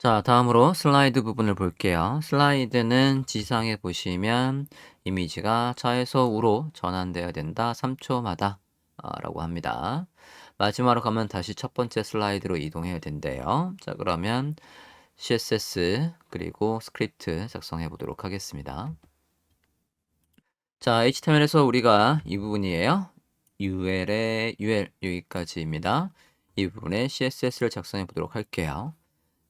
자, 다음으로 슬라이드 부분을 볼게요. 슬라이드는 지상에 보시면 이미지가 좌에서 우로 전환되어야 된다. 3초마다 아, 라고 합니다. 마지막으로 가면 다시 첫 번째 슬라이드로 이동해야 된대요. 자, 그러면 CSS 그리고 스크립트 작성해 보도록 하겠습니다. 자, HTML에서 우리가 이 부분이에요. UL의 UL 여기까지입니다. 이 부분에 CSS를 작성해 보도록 할게요.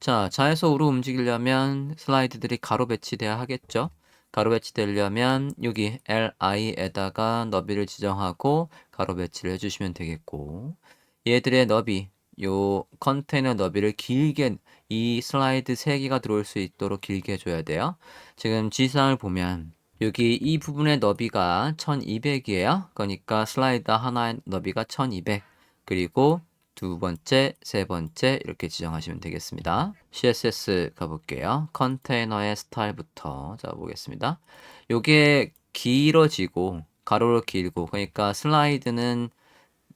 자, 좌에서 우로 움직이려면 슬라이드들이 가로 배치돼야 하겠죠? 가로 배치되려면 여기 li에다가 너비를 지정하고 가로 배치를 해주시면 되겠고 얘들의 너비, 요 컨테이너 너비를 길게 이 슬라이드 3개가 들어올 수 있도록 길게 해줘야 돼요. 지금 지상을 보면 여기 이 부분의 너비가 1200이에요. 그러니까 슬라이드 하나의 너비가 1200 그리고 두 번째, 세 번째 이렇게 지정하시면 되겠습니다. CSS 가볼게요. 컨테이너의 스타일부터 잡아보겠습니다. 요게 길어지고 가로로 길고 그러니까 슬라이드는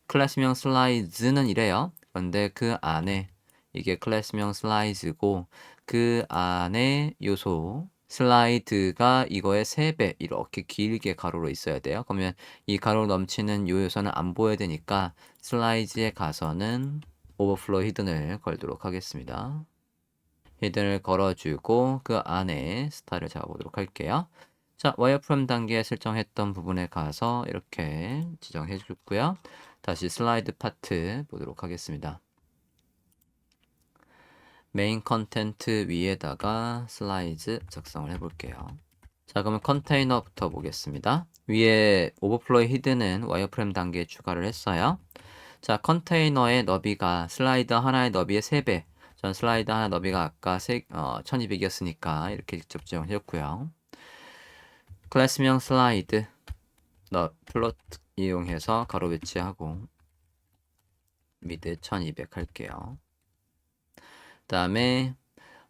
클래스명 슬라이드는 이래요. 그런데 그 안에 이게 클래스명 슬라이드고 그 안에 요소 슬라이드가 이거의 3배 이렇게 길게 가로로 있어야 돼요. 그러면 이 가로 넘치는 요 요소는 안 보여야 되니까 슬라이드에 가서는 오버플로 히든을 걸도록 하겠습니다. 히든을 걸어주고 그 안에 스타일을 잡아보도록 할게요. 자, 와이어프레임 단계에 설정했던 부분에 가서 이렇게 지정해 줬고요. 다시 슬라이드 파트 보도록 하겠습니다. 메인 컨텐트 위에다가 슬라이드 작성을 해볼게요. 자, 그러면 컨테이너부터 보겠습니다. 위에 오버플로이 히드는 와이어프레임 단계에 추가를 했어요. 자, 컨테이너의 너비가 슬라이드 하나의 너비의 3배. 전 슬라이드 하나 너비가 아까 어, 1200이었으니까 이렇게 직접 지정해줬고요. 클래스명 슬라이드 너 플롯 이용해서 가로 배치하고 미드 1200 할게요. 다음에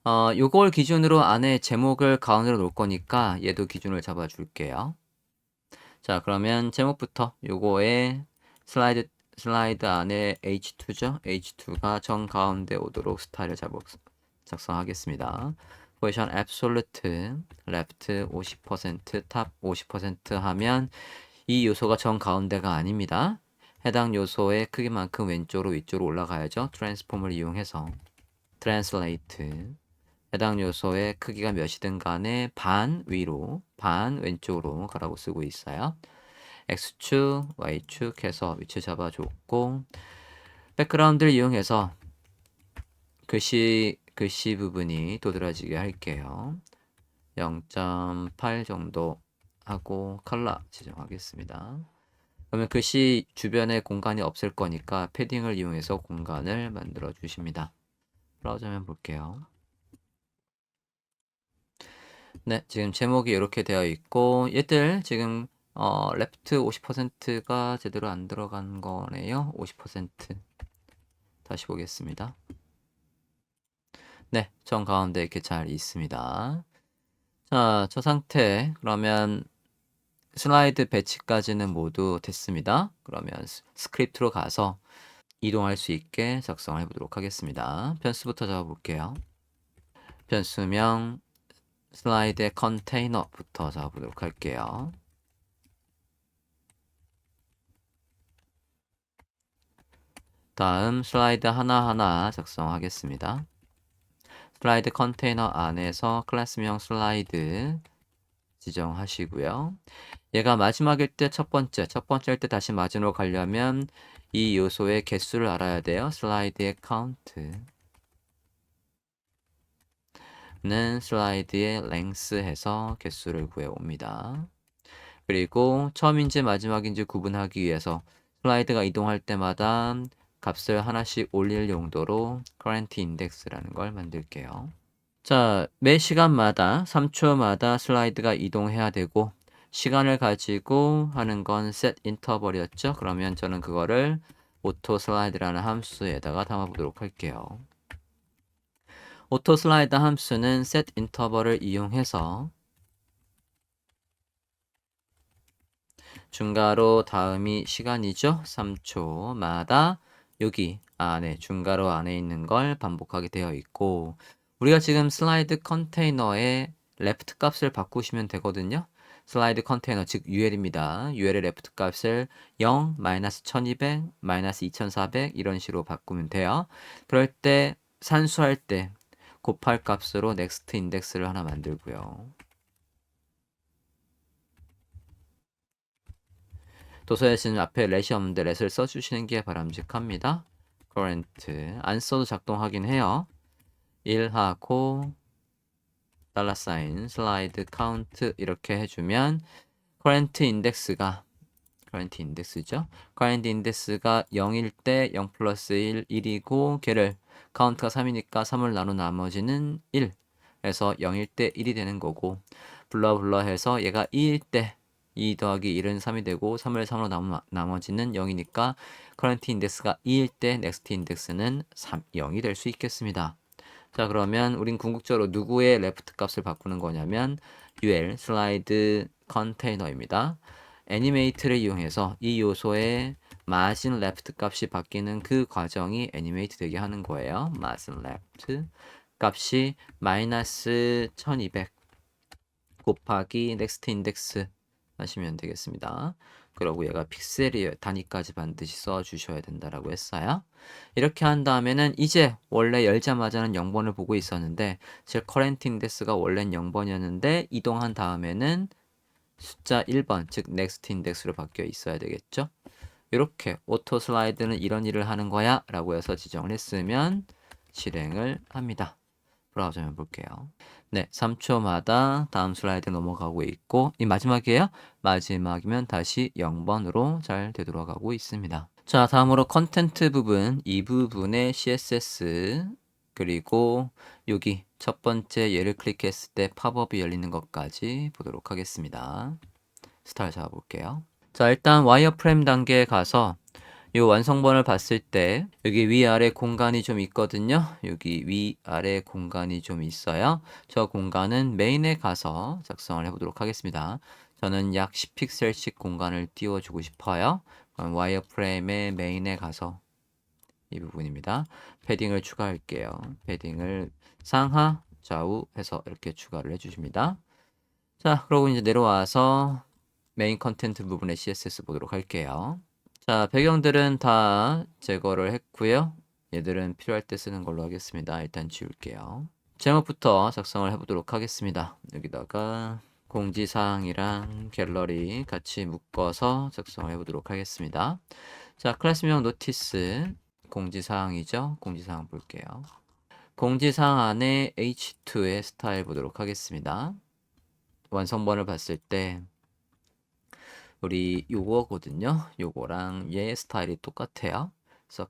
어, 요걸 기준으로 안에 제목을 가운데로 놓을 거니까 얘도 기준을 잡아 줄게요. 자, 그러면 제목부터 요거에 슬라이드 슬라이드 안에 H2죠. H2가 정 가운데 오도록 스타일을 잡아 작성하겠습니다. 포지션 absolute left 50% top 50% 하면 이 요소가 정 가운데가 아닙니다. 해당 요소의 크기만큼 왼쪽으로 위쪽으로 올라가야죠. 트랜스폼을 이용해서 translate 해당 요소의 크기가 몇이든 간에 반 위로 반 왼쪽으로 가라고 쓰고 있어요. X축, Y축 해서 위치 잡아줬고 백그라운드를 이용해서 글씨 글씨 부분이 도드라지게 할게요. 0.8 정도 하고 컬러 지정하겠습니다. 그러면 글씨 주변에 공간이 없을 거니까 패딩을 이용해서 공간을 만들어 주십니다. 브라우저면 볼게요. 네, 지금 제목이 이렇게 되어 있고 얘들 지금 어, 레프트 50%가 제대로 안 들어간 거네요. 50% 다시 보겠습니다. 네, 정 가운데 이렇게 잘 있습니다. 자, 저 상태 그러면 슬라이드 배치까지는 모두 됐습니다. 그러면 스크립트로 가서 이동할 수 있게 작성해 보도록 하겠습니다. 변수부터 잡아볼게요. 변수명 슬라이드 컨테이너부터 잡아보도록 할게요. 다음 슬라이드 하나하나 작성하겠습니다. 슬라이드 컨테이너 안에서 클래스명 슬라이드 지정하시고요. 얘가 마지막일 때 첫 번째, 첫 번째일 때 다시 마지막으로 가려면 이 요소의 개수를 알아야 돼요. 슬라이드의 카운트. 는 슬라이드의 랭스 해서 개수를 구해옵니다. 그리고 처음인지 마지막인지 구분하기 위해서 슬라이드가 이동할 때마다 값을 하나씩 올릴 용도로 current index라는 걸 만들게요. 자, 매 시간마다 3초마다 슬라이드가 이동해야 되고 시간을 가지고 하는 건 set interval이었죠. 그러면 저는 그거를 auto 슬라이드라는 함수에다가 담아 보도록 할게요. auto 슬라이드 함수는 set interval을 이용해서 중괄호 다음이 시간이죠. 3초마다 여기 안에 중괄호 안에 있는 걸 반복하게 되어 있고 우리가 지금 슬라이드 컨테이너의 레프트 값을 바꾸시면 되거든요. 슬라이드 컨테이너 즉 UL입니다. UL의 레프트 값을 0, 마이너스 1200, 마이너스 2400 이런 식으로 바꾸면 돼요. 그럴 때 산수할 때 곱할 값으로 넥스트 인덱스를 하나 만들고요. 도서에서는 앞에 렛이 없는데 렛을 써주시는 게 바람직합니다. current 안 써도 작동하긴 해요. 1하고 달러 사인 슬라이드 카운트 이렇게 해주면 current 인덱스가 current 인덱스죠. current 인덱스가 0일 때 0 플러스 1, 1이고 걔를 카운트가 3이니까 3을 나눈 나머지는 1 해서 0일 때 1이 되는 거고 블러 블러 해서 얘가 2일 때 2 더하기 1은 3이 되고 3을 3으로 나누 나머지는 0이니까 커런트 인덱스가 2일 때 넥스트 인덱스는 3, 0이 될 수 있겠습니다. 자 그러면 우린 궁극적으로 누구의 레프트 값을 바꾸는 거냐면 UL 슬라이드 컨테이너입니다. 애니메이트를 이용해서 이 요소의 마진 레프트 값이 바뀌는 그 과정이 애니메이트 되게 하는 거예요. 마진 레프트 값이 마이너스 1200 곱하기 넥스트 인덱스 하시면 되겠습니다. 그리고 얘가 픽셀이 단위까지 반드시 써 주셔야 된다라고 했어요. 이렇게 한 다음에는 이제 원래 열자마자는 0번을 보고 있었는데 제 커렌트 인덱스가 원래는 0번이었는데 이동한 다음에는 숫자 1번 즉 넥스트 인덱스로 바뀌어 있어야 되겠죠. 이렇게 오토 슬라이드는 이런 일을 하는 거야 라고 해서 지정을 했으면 실행을 합니다. 브라우저 한번 볼게요. 네, 3초마다 다음 슬라이드 넘어가고 있고 이 마지막이에요. 마지막이면 다시 0번으로 잘 되돌아가고 있습니다. 자, 다음으로 컨텐트 부분 이 부분의 CSS 그리고 여기 첫 번째 얘를 클릭했을 때 팝업이 열리는 것까지 보도록 하겠습니다. 스타일 잡아볼게요. 자, 일단 와이어프레임 단계에 가서 이 완성본을 봤을 때 여기 위아래 공간이 좀 있거든요. 여기 위아래 공간이 좀 있어요. 저 공간은 메인에 가서 작성을 해보도록 하겠습니다. 저는 약 10픽셀씩 공간을 띄워주고 싶어요. 와이어프레임의 메인에 가서 이 부분입니다. 패딩을 추가할게요. 패딩을 상하, 좌우 해서 이렇게 추가를 해주십니다. 자, 그러고 이제 내려와서 메인 컨텐트 부분의 CSS 보도록 할게요. 자, 배경들은 다 제거를 했고요. 얘들은 필요할 때 쓰는 걸로 하겠습니다. 일단 지울게요. 제목부터 작성을 해보도록 하겠습니다. 여기다가 공지사항이랑 갤러리 같이 묶어서 작성을 해보도록 하겠습니다. 자, 클래스명 노티스 공지사항이죠. 공지사항 볼게요. 공지사항 안에 H2의 스타일 보도록 하겠습니다. 완성본을 봤을 때 우리 요거거든요. 요거랑 얘 스타일이 똑같아요. 그래서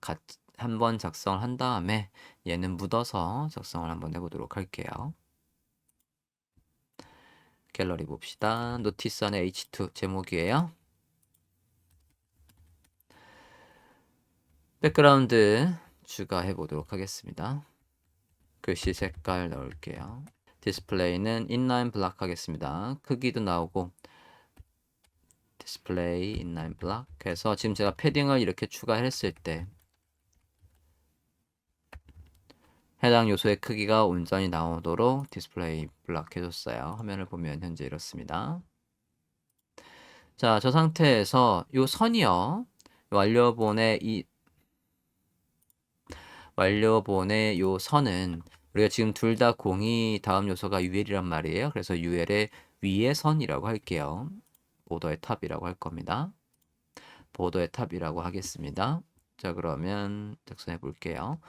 한번 작성을 한 다음에 얘는 묻어서 작성을 한번 해보도록 할게요. 갤러리 봅시다. 노티스 안에 H2 제목이에요. 백그라운드 추가해 보도록 하겠습니다. 글씨 색깔 넣을게요. 디스플레이는 인라인 블락 하겠습니다. 크기도 나오고 디스플레이 인라인 블락 해서 지금 제가 패딩을 이렇게 추가했을 때 해당 요소의 크기가 온전히 나오도록 디스플레이 블락 해줬어요. 화면을 보면 현재 이렇습니다. 자, 저 상태에서 요 선이요. 완료본의 이 완료본의 요 선은 우리가 지금 둘 다 공이 다음 요소가 UL이란 말이에요. 그래서 UL의 위의 선이라고 할게요. 보더의 탑이라고 할 겁니다. 보더의 탑이라고 하겠습니다. 자 그러면 작성해 볼게요.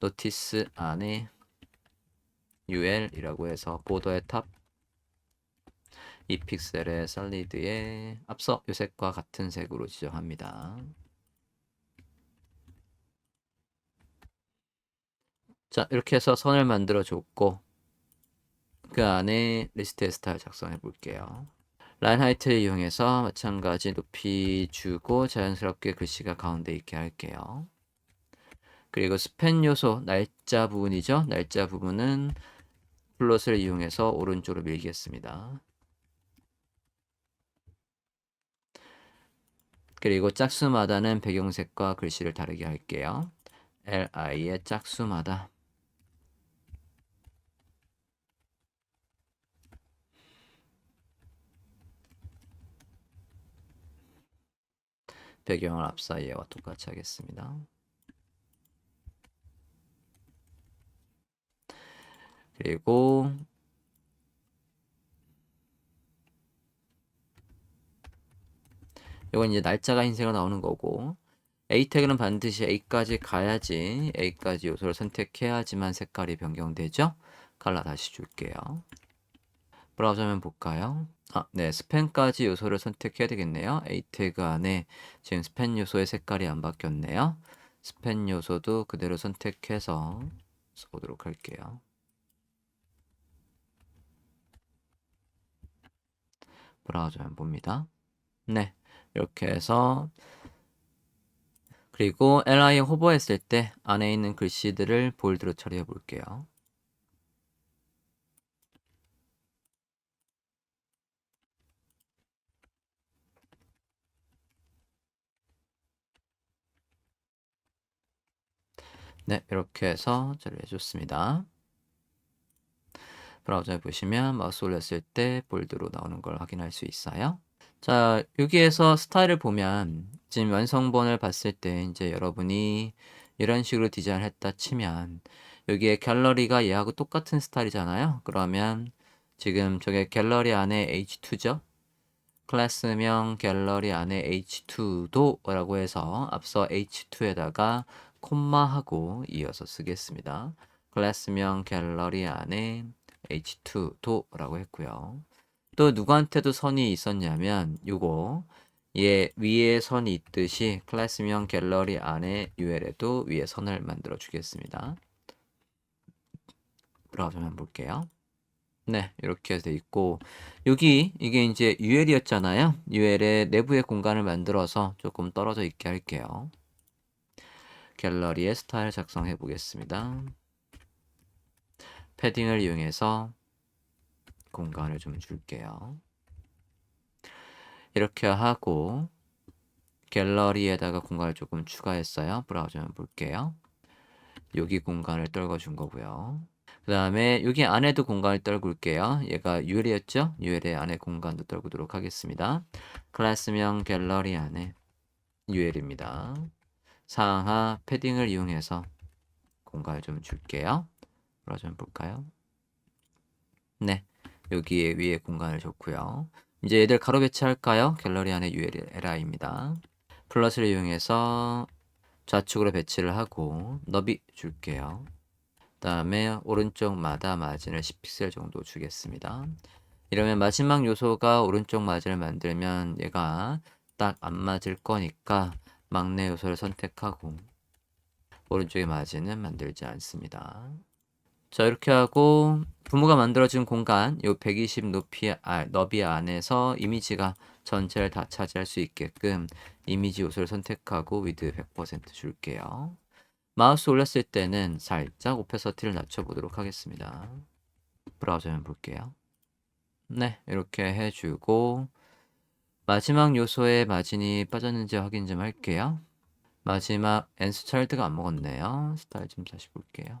노티스 안에 UL이라고 해서 보더의 탑 이 픽셀의 살리드에 앞서 요 색과 같은 색으로 지정합니다. 자 이렇게 해서 선을 만들어 줬고 그 안에 리스트 스타일 작성해 볼게요. 라인 하이트를 이용해서 마찬가지 높이 주고 자연스럽게 글씨가 가운데 있게 할게요. 그리고 스팬 요소 날짜 부분이죠. 날짜 부분은 플롯을 이용해서 오른쪽으로 밀겠습니다. 그리고 짝수마다는 배경색과 글씨를 다르게 할게요. li의 짝수마다 배경을 얘와 똑같이 하겠습니다. 그리고 이건 이제 날짜가 흰색으로 나오는 거고 A 태그는 반드시 A까지 가야지 A까지 요소를 선택해야지만 색깔이 변경되죠. 갈라 다시 줄게요. 브라우저 면 볼까요? 아, 네, 스팬까지 요소를 선택해야 되겠네요. A 태그 안에 지금 스팬 요소의 색깔이 안 바뀌었네요. 스팬 요소도 그대로 선택해서 써보도록 할게요. 브라우저면 봅니다. 네, 이렇게 해서 그리고 li 호버했을 때 안에 있는 글씨들을 볼드로 처리해 볼게요. 네, 이렇게 해서 처리해 줬습니다. 브라우저에 보시면 마우스 올렸을 때 볼드로 나오는 걸 확인할 수 있어요. 자, 여기에서 스타일을 보면 지금 완성본을 봤을 때 이제 여러분이 이런 식으로 디자인을 했다 치면 여기에 갤러리가 얘하고 똑같은 스타일이잖아요. 그러면 지금 저게 갤러리 안에 h2죠. 클래스명 갤러리 안에 h2도라고 해서 앞서 h2에다가 콤마하고 이어서 쓰겠습니다. 클래스명 갤러리 안에 h2도라고 했고요. 또 누구한테도 선이 있었냐면 요거 얘 위에 선이 있듯이 클래스명 갤러리 안에 UL에도 위에 선을 만들어 주겠습니다. 브라우저만 볼게요. 네, 이렇게 돼 있고 여기 이게 이제 UL이었잖아요. UL의 내부의 공간을 만들어서 조금 떨어져 있게 할게요. 갤러리의 스타일 작성해 보겠습니다. 패딩을 이용해서 공간을 좀 줄게요. 이렇게 하고 갤러리에다가 공간을 조금 추가했어요. 브라우저 만 볼게요. 여기 공간을 떨궈 준 거고요. 그 다음에 여기 안에도 공간을 떨굴게요. 얘가 UL이었죠? UL의 안에 공간도 떨구도록 하겠습니다. 클래스명 갤러리 안에 UL입니다. 상하 패딩을 이용해서 공간을 좀 줄게요. 브라우저 만 볼까요? 네. 여기에 위에 공간을 줬고요. 이제 얘들 가로 배치할까요? 갤러리 안에 ULI입니다. 플러스를 이용해서 좌측으로 배치를 하고 너비 줄게요. 그 다음에 오른쪽 마다 마진을 10픽셀 정도 주겠습니다. 이러면 마지막 요소가 오른쪽 마진을 만들면 얘가 딱 안 맞을 거니까 막내 요소를 선택하고 오른쪽의 마진은 만들지 않습니다. 자 이렇게 하고 부모가 만들어준 공간 요 120 높이 아, 너비 안에서 이미지가 전체를 다 차지할 수 있게끔 이미지 요소를 선택하고 위드 100% 줄게요. 마우스 올렸을 때는 살짝 오페서티를 낮춰보도록 하겠습니다. 브라우저면 볼게요. 네 이렇게 해주고 마지막 요소에 마진이 빠졌는지 확인 좀 할게요. 마지막 엔스 차일드가 안 먹었네요. 스타일 좀 다시 볼게요.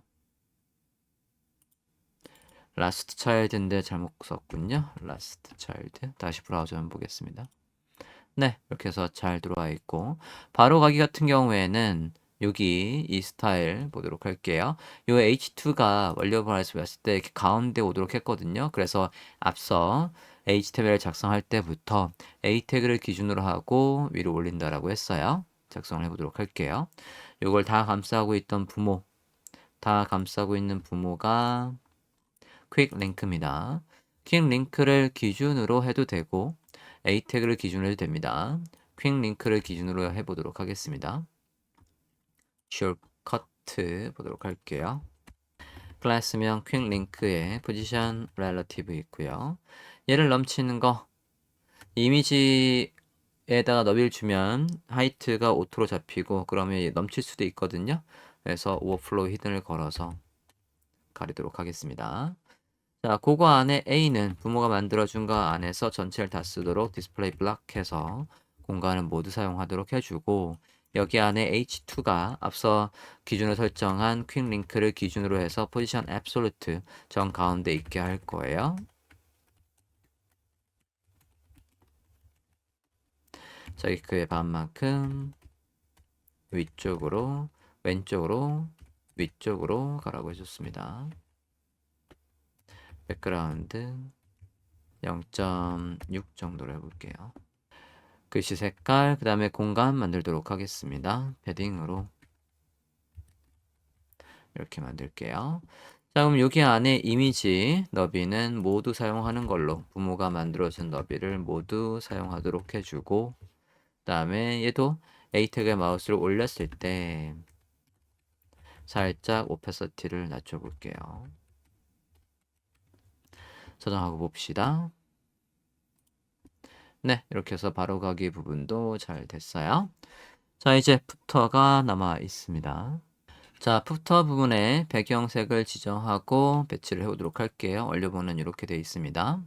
라스트 차일드인데 잘못 썼군요. 라스트 차일드. 다시 브라우저 한번 보겠습니다. 네, 이렇게 해서 잘 들어와 있고 바로 가기 같은 경우에는 여기 이 스타일 보도록 할게요. 요 H2가 원료 발에서 봤을 때 이렇게 가운데 오도록 했거든요. 그래서 앞서 H 태그를 작성할 때부터 A 태그를 기준으로 하고 위로 올린다라고 했어요. 작성을 해보도록 할게요. 요걸 다 감싸고 있던 부모, 다 감싸고 있는 부모가 퀵 링크입니다. 퀵 링크를 기준으로 해도 되고 A 태그를 기준으로 해도 됩니다. 퀵 링크를 기준으로 해보도록 하겠습니다. 숏커트 보도록 할게요. 클래스명 퀵 링크에 포지션 렐러티브 있고요. 얘를 넘치는 거 이미지에다가 너비를 주면 하이트가 오토로 잡히고 그러면 넘칠 수도 있거든요. 그래서 오버플로우 히든을 걸어서 가리도록 하겠습니다. 자, 그거 안에 A는 부모가 만들어준 거 안에서 전체를 다 쓰도록 디스플레이 블락해서 공간을 모두 사용하도록 해주고 여기 안에 H2가 앞서 기준으로 설정한 퀵 링크를 기준으로 해서 포지션 앱솔루트 정 가운데 있게 할 거예요. 자기 크의 반만큼 위쪽으로 왼쪽으로 위쪽으로 가라고 해줬습니다. 백그라운드 0.6 정도로 해볼게요. 글씨 색깔, 그 다음에 공간 만들도록 하겠습니다. 패딩으로 이렇게 만들게요. 자, 그럼 여기 안에 이미지 너비는 모두 사용하는 걸로 부모가 만들어준 너비를 모두 사용하도록 해주고 그 다음에 얘도 A 태그에 마우스를 올렸을 때 살짝 오페서티를 낮춰볼게요. 저장하고 봅시다. 네, 이렇게 해서 바로가기 부분도 잘 됐어요. 자, 이제 푸터가 남아 있습니다. 자, 푸터 부분에 배경색을 지정하고 배치를 해보도록 할게요. 원료본은 이렇게 되어 있습니다.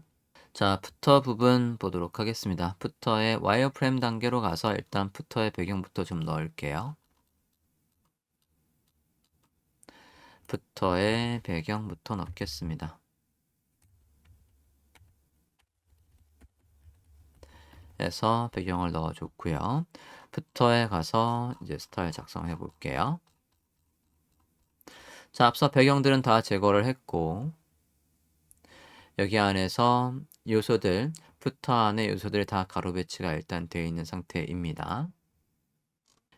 자, 푸터 부분 보도록 하겠습니다. 푸터의 와이어프레임 단계로 가서 일단 푸터의 배경부터 좀 넣을게요. 푸터의 배경부터 넣겠습니다. 해서 배경을 넣어줬고요. 푸터에 가서 이제 스타일 작성해 볼게요. 자, 앞서 배경들은 다 제거를 했고 여기 안에서 요소들, 푸터 안에 요소들이 다 가로 배치가 일단 되어 있는 상태입니다.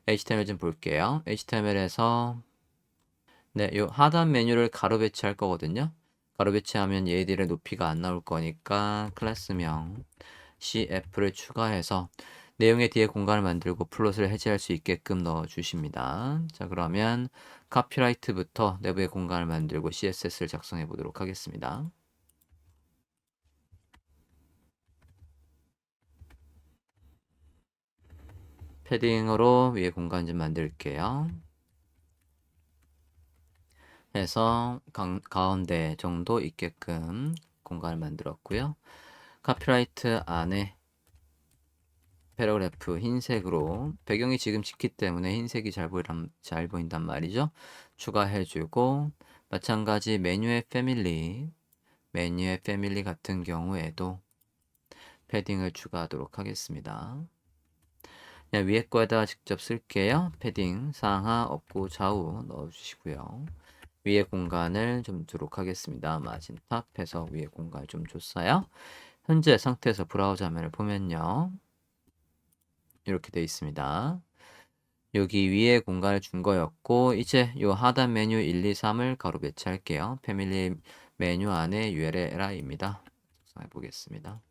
HTML 좀 볼게요. HTML에서 네, 요 하단 메뉴를 가로 배치할 거거든요. 가로 배치하면 얘들의 높이가 안 나올 거니까 클래스명 CF를 추가해서 내용의 뒤에 공간을 만들고 플롯을 해제할 수 있게끔 넣어 주십니다. 자, 그러면 카피라이트부터 내부의 공간을 만들고 CSS를 작성해 보도록 하겠습니다. 패딩으로 위에 공간 좀 만들게요. 해서 가, 가운데 정도 있게끔 공간을 만들었고요. 카피라이트 안에 패러그래프 흰색으로 배경이 지금 짙기 때문에 흰색이 잘, 보이란, 잘 보인단 말이죠. 추가해주고 마찬가지 메뉴의 패밀리 메뉴의 패밀리 같은 경우에도 패딩을 추가하도록 하겠습니다. 그냥 위에 거에다가 직접 쓸게요. 패딩 상하, 업고, 좌우 넣어주시고요. 위에 공간을 좀 두도록 하겠습니다. 마진 탑 해서 위에 공간을 좀 줬어요. 현재 상태에서 브라우저 화면을 보면요. 이렇게 되어 있습니다. 여기 위에 공간을 준 거였고 이제 요 하단 메뉴 1, 2, 3을 가로 배치할게요. 패밀리 메뉴 안에 URL LI입니다. 작성해 보겠습니다.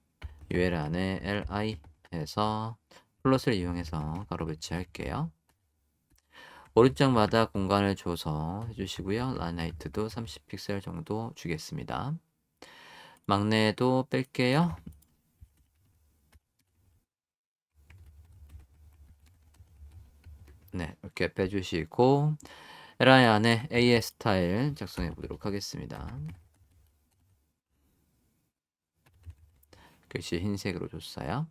URL 안에 LI 해서 플롯을 이용해서 가로 배치할게요. 오른쪽마다 공간을 줘서 해주시고요. 라인하이트도 30픽셀 정도 주겠습니다. 막내도 뺄게요. 네, 이렇게 빼주시고 LI 안에 AS 스타일 작성해 보도록 하겠습니다. 글씨 흰색으로 줬어요.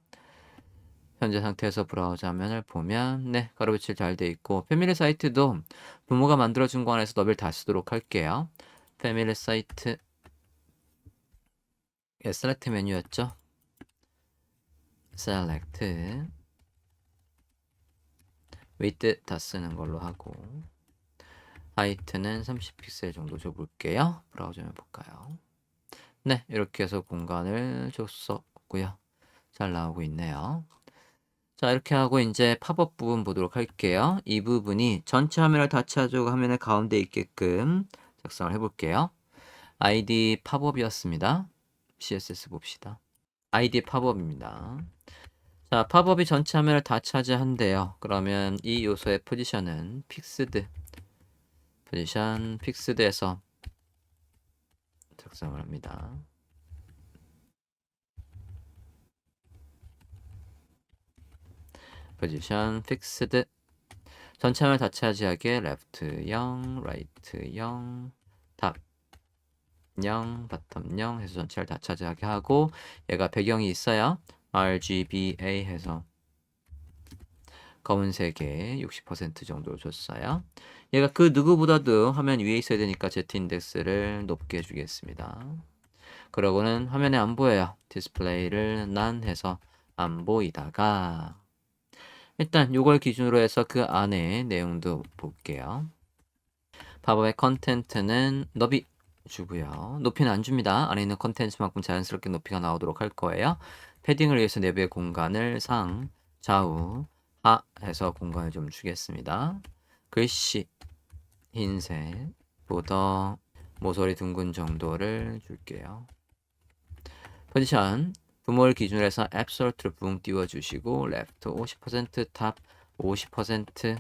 현재 상태에서 브라우저 화면을 보면 네 가로 배치 잘돼 있고 패밀리 사이트도 부모가 만들어준 거 안에서 너비를 다 쓰도록 할게요. 패밀리 사이트 예, 셀렉트 메뉴였죠. 셀렉트 웨이트 다 쓰는 걸로 하고 하이트는 30픽셀 정도 줘볼게요. 브라우저 해볼까요? 네, 이렇게 해서 공간을 줬었고요. 잘 나오고 있네요. 자, 이렇게 하고 이제 팝업 부분 보도록 할게요. 이 부분이 전체 화면을 다 차지하고 화면의 가운데 있게끔 작성을 해볼게요. id 팝업이었습니다. CSS 봅시다. id 팝업입니다. 자, 팝업이 전체 화면을 다 차지한대요. 그러면 이 요소의 포지션은 픽스드 포지션 픽스드에서 작성을 합니다. 포지션 픽스드 전체 화면 다 차지하게 레프트 0, 라이트 0, 탑 0, 바텀 0 해서 전체를 다 차지하게 하고 얘가 배경이 있어요. RGBA 해서 검은색에 60% 정도 줬어요. 얘가 그 누구보다도 화면 위에 있어야 되니까 Z 인덱스를 높게 주겠습니다. 그러고는 화면에 안 보여요. 디스플레이를 난 해서 안 보이다가 일단 요걸 기준으로 해서 그 안에 내용도 볼게요. 팝업의 컨텐트는 너비 주고요. 높이는 안 줍니다. 안에 있는 컨텐츠만큼 자연스럽게 높이가 나오도록 할 거예요. 패딩을 위해서 내부의 공간을 상, 좌우, 하 해서 공간을 좀 주겠습니다. 글씨 흰색, 보더, 모서리 둥근 정도를 줄게요. 포지션 부모를 기준으로 해서 앱솔트로 붕 띄워주시고 레프트 50%, 탑 50%,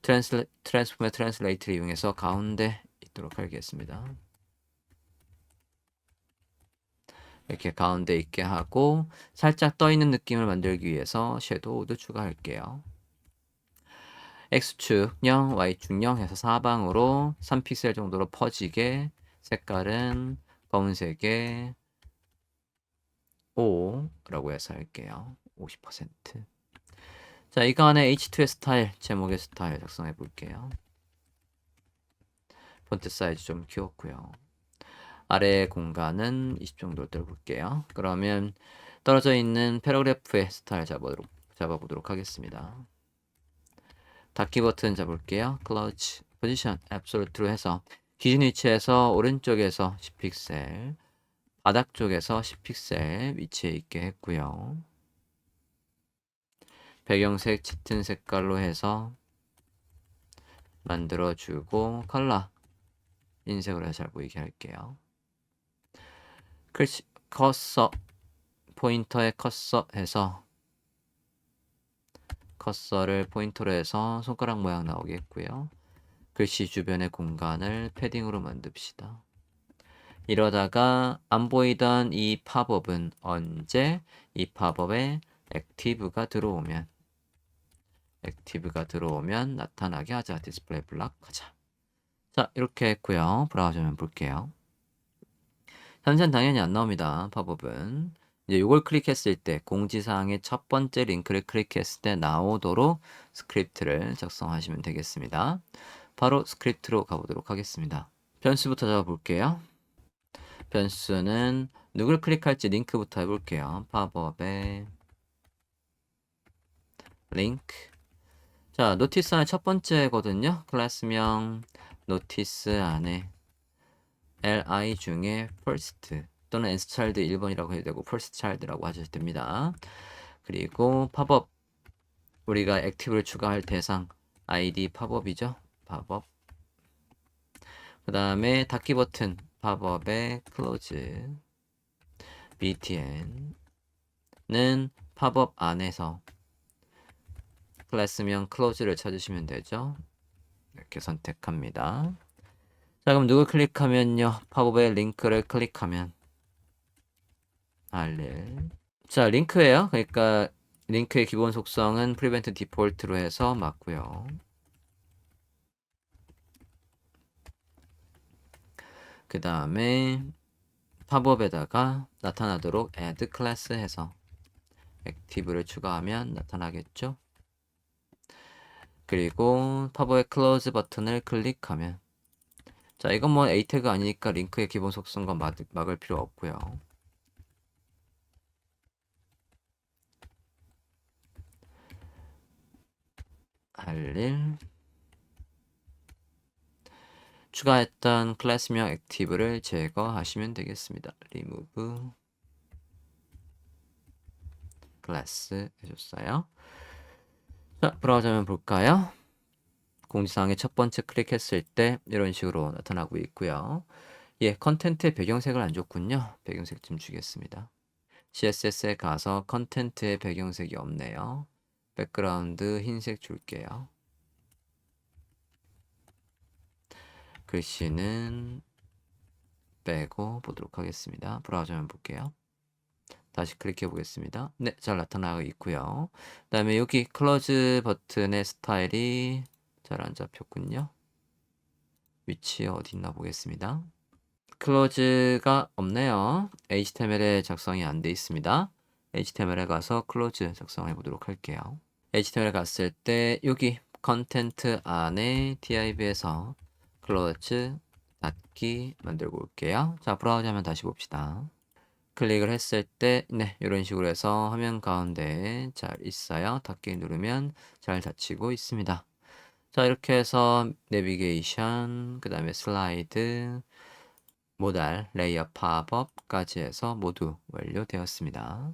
트랜슬레, 트랜스포머 트랜슬레이트를 이용해서 가운데 있도록 하겠습니다. 이렇게 가운데 있게 하고 살짝 떠 있는 느낌을 만들기 위해서 섀도우도 추가할게요. X축 0, Y축 0 해서 사방으로 3픽셀 정도로 퍼지게 색깔은 검은색에 5라고 해서 할게요. 50%. 자, 이거 안에 H2의 스타일, 제목의 스타일 작성해 볼게요. 폰트 사이즈 좀 키웠고요. 아래 공간은 20 정도 떨볼게요. 그러면 떨어져 있는 패러그래프의 스타일 잡아보도록, 잡아보도록 하겠습니다. 닫기 버튼 잡을게요. 클러치 포지션 앱솔루트로 해서 기준 위치에서 오른쪽에서 10픽셀 바닥 쪽에서 10픽셀 위치에 있게 했고요. 배경색 짙은 색깔로 해서 만들어주고 컬러 인색으로 해서 잘 보이게 할게요. 글씨 커서 포인터에 커서 해서 커서를 포인터로 해서 손가락 모양 나오게 했고요. 글씨 주변의 공간을 패딩으로 만듭시다. 이러다가 안 보이던 이 팝업은 언제 이 팝업에 액티브가 들어오면 액티브가 들어오면 나타나게 하자. 디스플레이 블락 하자. 자, 이렇게 했고요. 브라우저면 볼게요. 현재는 당연히 안 나옵니다. 팝업은. 이제 이걸 클릭했을 때 공지사항의 첫 번째 링크를 클릭했을 때 나오도록 스크립트를 작성하시면 되겠습니다. 바로 스크립트로 가보도록 하겠습니다. 변수부터 잡아볼게요. 변수는 누굴 클릭할지 링크부터 해볼게요. 팝업에 링크 자 노티스 안에 첫 번째거든요. 클래스명 노티스 안에 li 중에 first 또는 nchild 1번이라고 해도 되고 first child라고 하셔도 됩니다. 그리고 팝업 우리가 액티브를 추가할 대상 id 팝업이죠. 팝업 그 다음에 닫기 버튼 팝업의 close btn는 팝업 안에서 클래스명 close를 찾으시면 되죠. 이렇게 선택합니다. 자 그럼 누구 클릭하면요? 팝업의 링크를 클릭하면 알릴. 자 링크예요. 그러니까 링크의 기본 속성은 prevent default로 해서 맞고요 그 다음에 팝업에다가 나타나도록 add class 해서 액티브를 추가하면 나타나겠죠 그리고 팝업의 close 버튼을 클릭하면 자, 이건 뭐 A 태그 아니니까 링크의 기본 속성과 막, 막을 필요 없고요. 할일 추가했던 클래스명 액티브를 제거하시면 되겠습니다. remove 클래스 해줬어요. 자, 브라우저면 볼까요? 공지사항의 첫 번째 클릭했을 때 이런 식으로 나타나고 있고요. 예, 컨텐트의 배경색을 안 줬군요. 배경색 좀 주겠습니다. CSS에 가서 컨텐트의 배경색이 없네요. 백그라운드 흰색 줄게요. 글씨는 빼고 보도록 하겠습니다. 브라우저만 볼게요. 다시 클릭해 보겠습니다. 네, 잘 나타나고 있고요. 그 다음에 여기 클로즈 버튼의 스타일이 잘 안 잡혔군요. 위치 어디 있나 보겠습니다. 클로즈가 없네요. HTML에 작성이 안 돼 있습니다. HTML에 가서 클로즈 작성해 보도록 할게요. HTML에 갔을 때 여기 컨텐트 안에 div에서 클로즈 닫기 만들고 올게요. 자, 브라우저 하면 다시 봅시다. 클릭을 했을 때, 네, 이런 식으로 해서 화면 가운데 잘 있어요. 닫기 누르면 잘 닫히고 있습니다. 자, 이렇게 해서 내비게이션, 그 다음에 슬라이드, 모달, 레이어 팝업까지 해서 모두 완료되었습니다.